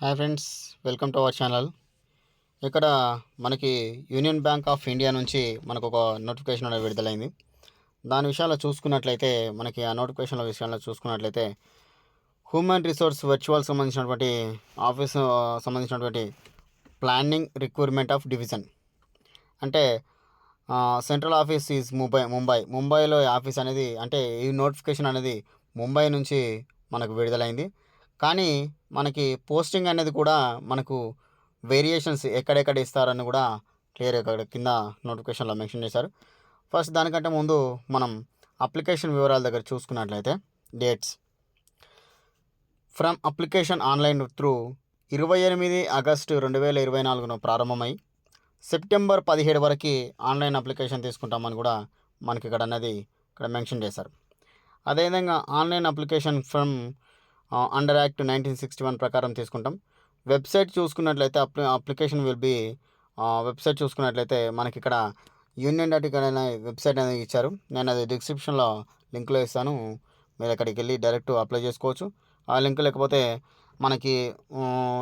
Hi friends welcome to our channel ఇక్కడ మనకి union bank of India నుంచి మనకు ఒక నోటిఫికేషన్ అనేది విడుదలైంది. దాని విషయాల్లో చూసుకున్నట్లయితే మనకి ఆ నోటిఫికేషన్ల విషయాల్లో చూసుకున్నట్లయితే హ్యూమన్ రిసోర్స్ వర్చువల్ సంబంధించినటువంటి ఆఫీస్ సంబంధించినటువంటి ప్లానింగ్ రిక్వైర్మెంట్ ఆఫ్ డివిజన్ అంటే central office is Mumbai Mumbai ముంబైలో ఆఫీస్ అనేది అంటే ఈ నోటిఫికేషన్ అనేది ముంబై నుంచి మనకు విడుదలైంది. కానీ మనకి పోస్టింగ్ అనేది కూడా మనకు వేరియేషన్స్ ఎక్కడెక్కడ ఇస్తారని కూడా క్లియర్ ఇక్కడ కింద నోటిఫికేషన్లో మెన్షన్ చేశారు. ఫస్ట్ దానికంటే ముందు మనం అప్లికేషన్ వివరాల దగ్గర చూసుకున్నట్లయితే dates. From application online through ఇరవై ఎనిమిది ఆగస్టు రెండు వేల ఇరవై నాలుగున ప్రారంభమై సెప్టెంబర్ పదిహేడు వరకు ఆన్లైన్ అప్లికేషన్ తీసుకుంటామని కూడా మనకి ఇక్కడ అనేది ఇక్కడ మెన్షన్ చేశారు. అదేవిధంగా online application from under act nineteen sixty one ప్రకారం తీసుకుంటాం. వెబ్సైట్ చూసుకున్నట్లయితే అప్లి అప్లికేషన్ విల్ బి వెబ్సైట్ చూసుకున్నట్లయితే మనకి ఇక్కడ యూనియన్ డాట్ ఇక్కడ వెబ్సైట్ అనేది ఇచ్చారు. నేను అది డిస్క్రిప్షన్లో లింక్లో ఇస్తాను. మీరు అక్కడికి వెళ్ళి డైరెక్ట్ అప్లై చేసుకోవచ్చు. ఆ లింక్ లేకపోతే మనకి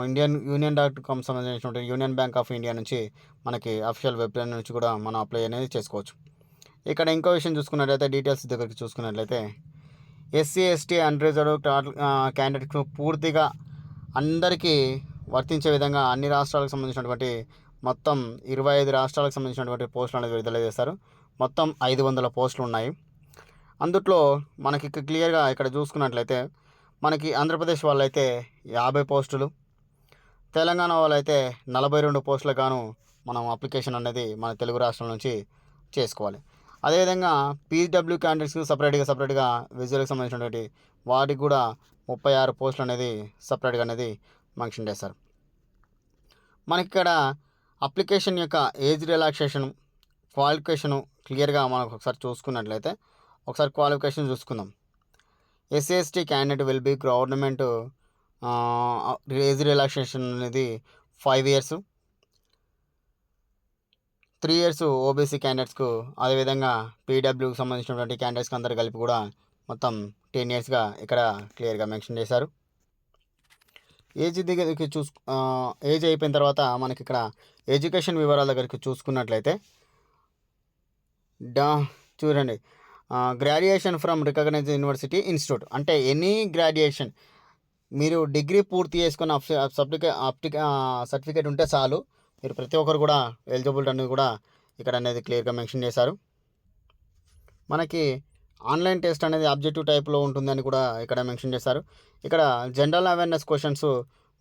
ఇండియన్ యూనియన్ డాట్ కామ్ సంబంధించినటువంటి యూనియన్ బ్యాంక్ ఆఫ్ ఇండియా నుంచి మనకి అఫీషియల్ వెబ్సైట్ నుంచి కూడా మనం అప్లై అనేది చేసుకోవచ్చు. ఇక్కడ ఇంకో విషయం చూసుకున్నట్లయితే డీటెయిల్స్ దగ్గరికి చూసుకున్నట్లయితే ఎస్సీ ఎస్టీ అన్రిజర్వ్డ్ క్యాండిడేట్కు పూర్తిగా అందరికీ వర్తించే విధంగా అన్ని రాష్ట్రాలకు సంబంధించినటువంటి మొత్తం ఇరవై ఐదు రాష్ట్రాలకు సంబంధించినటువంటి పోస్టులు అనేది విడుదల చేస్తారు మొత్తం ఐదు వందల పోస్టులు ఉన్నాయి. అందుట్లో మనకి క్లియర్గా ఇక్కడ చూసుకున్నట్లయితే మనకి ఆంధ్రప్రదేశ్ వాళ్ళైతే యాభై పోస్టులు తెలంగాణ వాళ్ళైతే నలభై రెండు పోస్టులకు గాను మనం అప్లికేషన్ అనేది మన తెలుగు రాష్ట్రం నుంచి చేసుకోవాలి. అదేవిధంగా పీడబ్ల్యూ క్యాండిడేట్స్కి సపరేట్గా సపరేట్గా విజువల్కి సంబంధించినటువంటి వాటికి కూడా ముప్పై ఆరు పోస్టులు అనేది సపరేట్గా అనేది మెన్షన్ చేస్తారు మనకి ఇక్కడ అప్లికేషన్ యొక్క ఏజ్ రిలాక్సేషన్ క్వాలిఫికేషను క్లియర్గా మనం ఒకసారి చూసుకున్నట్లయితే ఒకసారి క్వాలిఫికేషన్ చూసుకుందాం. SC ST candidate will be government age relaxation అనేది five years. Three years OBC క్యాండిడేట్స్కు అదేవిధంగా పీడబ్ల్యూకి సంబంధించినటువంటి క్యాండిడేట్స్కి అందరు కలిపి కూడా మొత్తం టెన్ ఇయర్స్గా ఇక్కడ క్లియర్గా మెన్షన్ చేశారు. ఏజ్ దగ్గరికి చూసు ఏజ్ అయిపోయిన తర్వాత మనకి ఇక్కడ ఎడ్యుకేషన్ వివరాల దగ్గరికి చూసుకున్నట్లయితే డా చూడండి. Graduation from recognise university institute. అంటే ఎనీ గ్రాడ్యుయేషన్ మీరు డిగ్రీ పూర్తి చేసుకున్న సర్టిఫికేట్ సర్టిఫికేట్ ఉంటే చాలు. మీరు ప్రతి ఒక్కరు కూడా ఎలిజిబుల్ అనేది కూడా ఇక్కడ అనేది క్లియర్గా మెన్షన్ చేశారు. మనకి ఆన్లైన్ టెస్ట్ అనేది ఆబ్జెక్టివ్ టైప్లో ఉంటుందని కూడా ఇక్కడ మెన్షన్ చేశారు. ఇక్కడ జనరల్ అవేర్నెస్ క్వశ్చన్స్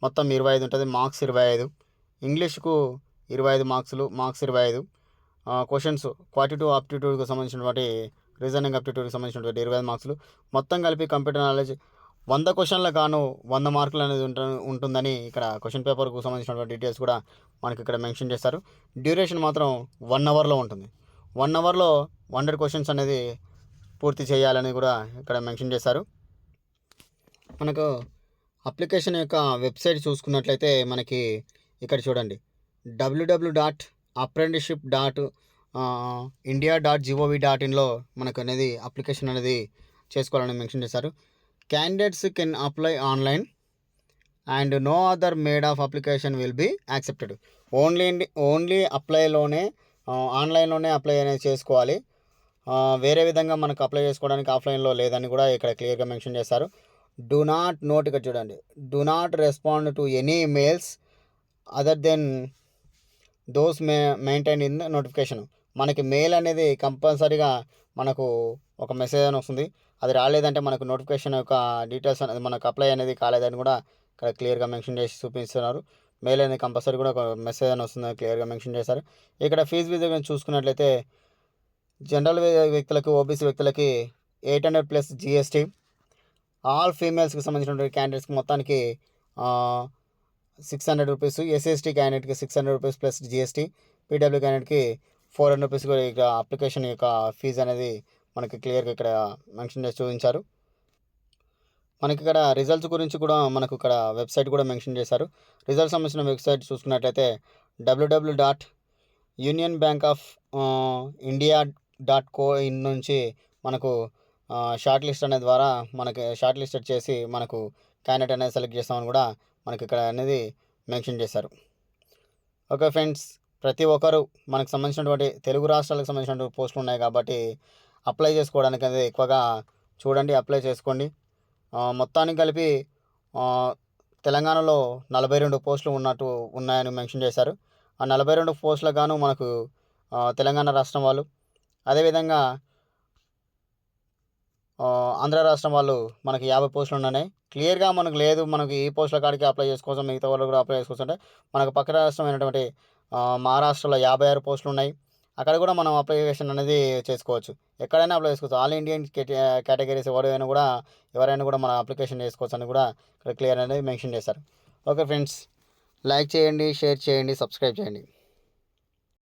మొత్తం ఇరవై ఐదు ఉంటుంది మార్క్స్ ఇరవై ఐదు. ఇంగ్లీష్కు ఇరవై ఐదు మార్క్స్లు మార్క్స్ ఇరవై ఐదు. క్వశ్చన్స్ క్వాటిటివ్ ఆప్టిట్యూడ్కి సంబంధించినటువంటి రీజనింగ్ ఆప్టిట్యూడ్కి సంబంధించినటువంటి ఇరవై ఐదు మార్క్స్లు మొత్తం కలిపి కంప్యూటర్ నాలెడ్జ్ వంద క్వశ్చన్లకు గాను వంద మార్కులు అనేది ఉంటుందని ఇక్కడ క్వశ్చన్ పేపర్కు సంబంధించినటువంటి డీటెయిల్స్ కూడా మనకి ఇక్కడ మెన్షన్ చేస్తారు. డ్యూరేషన్ మాత్రం వన్ అవర్లో ఉంటుంది. వన్ అవర్లో హండ్రెడ్ క్వశ్చన్స్ అనేది పూర్తి చేయాలని కూడా ఇక్కడ మెన్షన్ చేశారు. మనకు అప్లికేషన్ యొక్క వెబ్సైట్ చూసుకున్నట్లయితే మనకి ఇక్కడ చూడండి. WW dot apprenticeship dot India dot GOV dot ఇన్లో మనకు అనేది అప్లికేషన్ అనేది చేసుకోవాలని మెన్షన్ చేశారు. Candidates can apply online and no other made of application will be accepted only only అప్లైలోనే ఆన్లైన్లోనే అప్లై అనేది చేసుకోవాలి. వేరే విధంగా మనకు అప్లై చేసుకోవడానికి ఆఫ్లైన్లో లేదని కూడా ఇక్కడ క్లియర్గా మెన్షన్ చేశారు. డు నాట్ నోట్ ఇక్కడ చూడండి. Do not respond to any mails other than those may maintain in the notification మనకి మెయిల్ అనేది కంపల్సరీగా మనకు ఒక మెసేజ్ అని వస్తుంది. అది రాలేదంటే మనకు నోటిఫికేషన్ యొక్క డీటెయిల్స్ అనేది మనకు అప్లై అనేది కాలేదని కూడా ఇక్కడ క్లియర్గా మెన్షన్ చేసి చూపిస్తున్నారు. మెయిల్ అనేది కంపల్సరీ కూడా ఒక మెసేజ్ అని వస్తుందని క్లియర్గా మెన్షన్ చేశారు. ఇక్కడ ఫీజు విధంగా చూసుకున్నట్లయితే జనరల్ వ్యక్తులకు ఓబీసీ వ్యక్తులకి eight hundred plus GST. All ఫీమేల్స్కి సంబంధించినటువంటి క్యాండిడేట్స్కి మొత్తానికి six hundred rupees SST క్యాండిడేట్కి six hundred rupees plus GST. PW క్యాండిడేట్కి four hundred rupees కూడా ఇక అప్లికేషన్ యొక్క ఫీజు అనేది మనకి క్లియర్గా ఇక్కడ మెన్షన్ చేసి చూపించారు. మనకి ఇక్కడ రిజల్ట్స్ గురించి కూడా మనకు ఇక్కడ వెబ్సైట్ కూడా మెన్షన్ చేశారు. రిజల్ట్స్ సంబంధించిన వెబ్సైట్ చూసుకున్నట్లయితే WW dot union bank of India dot co in నుంచి మనకు షార్ట్ లిస్ట్ అనే ద్వారా మనకి షార్ట్ లిస్టెడ్ చేసి మనకు క్యాండిడేట్ అనేది సెలెక్ట్ చేస్తామని కూడా మనకి ఇక్కడ అనేది మెన్షన్ చేశారు. ఓకే ఫ్రెండ్స్ ప్రతి ఒక్కరు మనకు సంబంధించినటువంటి తెలుగు రాష్ట్రాలకు సంబంధించినటువంటి పోస్టులు ఉన్నాయి కాబట్టి అప్లై చేసుకోవడానికి అనేది ఎక్కువగా చూడండి అప్లై చేసుకోండి. మొత్తానికి కలిపి తెలంగాణలో నలభై రెండు పోస్టులు ఉన్నట్టు ఉన్నాయని మెన్షన్ చేశారు. ఆ నలభై రెండు పోస్టులకు గాను మనకు తెలంగాణ రాష్ట్రం వాళ్ళు అదేవిధంగా ఆంధ్ర రాష్ట్రం వాళ్ళు మనకి యాభై పోస్టులు ఉన్నాయి. క్లియర్గా మనకు లేదు మనకి ఈ పోస్టుల కాడికి అప్లై చేసుకోవచ్చు మిగతా వాళ్ళు కూడా అప్లై చేసుకోవచ్చు అంటే మనకు పక్క రాష్ట్రం అయినటువంటి మహారాష్ట్రలో యాభై ఆరు పోస్టులు ఉన్నాయి. అక్కడ కూడా మనం అప్లికేషన్ అనేది చేసుకోవచ్చు. ఎక్కడైనా అప్లై చేసుకోవచ్చు. ఆల్ ఇండియన్ కేటగిరీస్ ఎవరైనా కూడా ఎవరైనా కూడా మన అప్లికేషన్ చేసుకోవచ్చు అని కూడా ఇక్కడ క్లియర్ అనేది మెన్షన్ చేశారు. ఓకే ఫ్రెండ్స్ లైక్ చేయండి షేర్ చేయండి సబ్స్క్రైబ్ చేయండి.